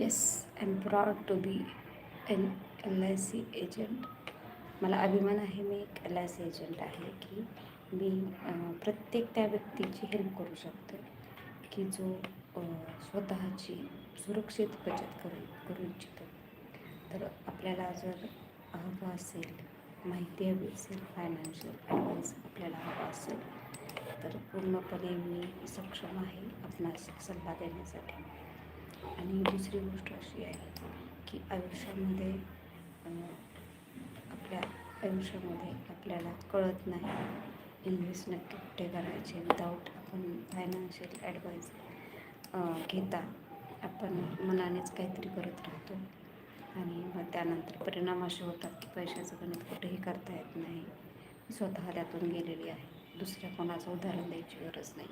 Yes I am proud to be an L I C agent मला अभिमान आहे मी एक एल आय सी एजंट आहे की मी प्रत्येक त्या व्यक्तीची हेल्प करू शकते की जो स्वतःची सुरक्षित बचत करू करू इच्छितो. तर आपल्याला जर हवं असेल माहिती हवी असेल फायनान्शियल ॲडवाईस आपल्याला हवा असेल तर पूर्णपणे मी सक्षम आहे आपणास सल्ला देण्यासाठी. आणि दुसरी गोष्ट अशी आहे की आयुष्यामध्ये आपल्या आयुष्यामध्ये आपल्याला कळत नाही. इन्व्हेस्ट नक्की कुठे करायचे? विदाऊट आपण फायनान्शियल ॲडवाईस घेता. आपण मनानेच काहीतरी करत राहतो. आणि मग त्यानंतर परिणाम असे होतात की पैशाचं गणित कुठेही करता येत नाही. स्वतः त्यातून गेलेली आहे. दुसऱ्या कोणाचं उदाहरण द्यायची गरज नाही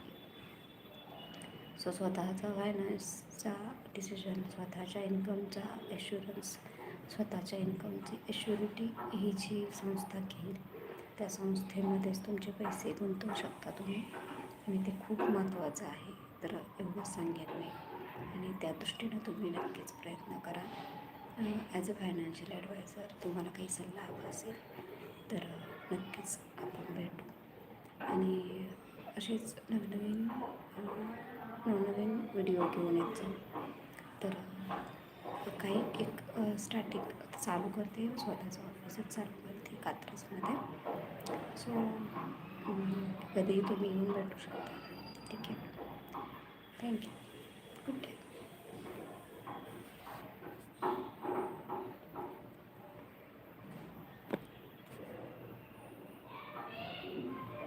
सो स्वतःचा फायनान्सचा डिसिजन स्वतःच्या इन्कमचा एश्युरन्स स्वतःच्या इन्कमची एश्युरिटी ही जी संस्था घेईल त्या संस्थेमध्येच तुमचे पैसे गुंतवू शकता तुम्ही. आणि ते खूप महत्त्वाचं आहे. तर एवढंच सांगेन मी. आणि त्या दृष्टीनं तुम्ही नक्कीच प्रयत्न करा. ॲज अ फायनान्शियल ॲडवायझर तुम्हाला काही सल्ला हवा असेल तर नक्कीच आपण भेटू. आणि असेच नवनवीन नवनवीन व्हिडिओ घेऊन येत. जाऊ तर काही एक स्टार्टिंग चालू करते. स्वतःचं ऑफिसच चालू करते कात्रजमध्ये. सो कधीही तुम्ही येऊन भेटू शकता. ठीक आहे. Thank you good day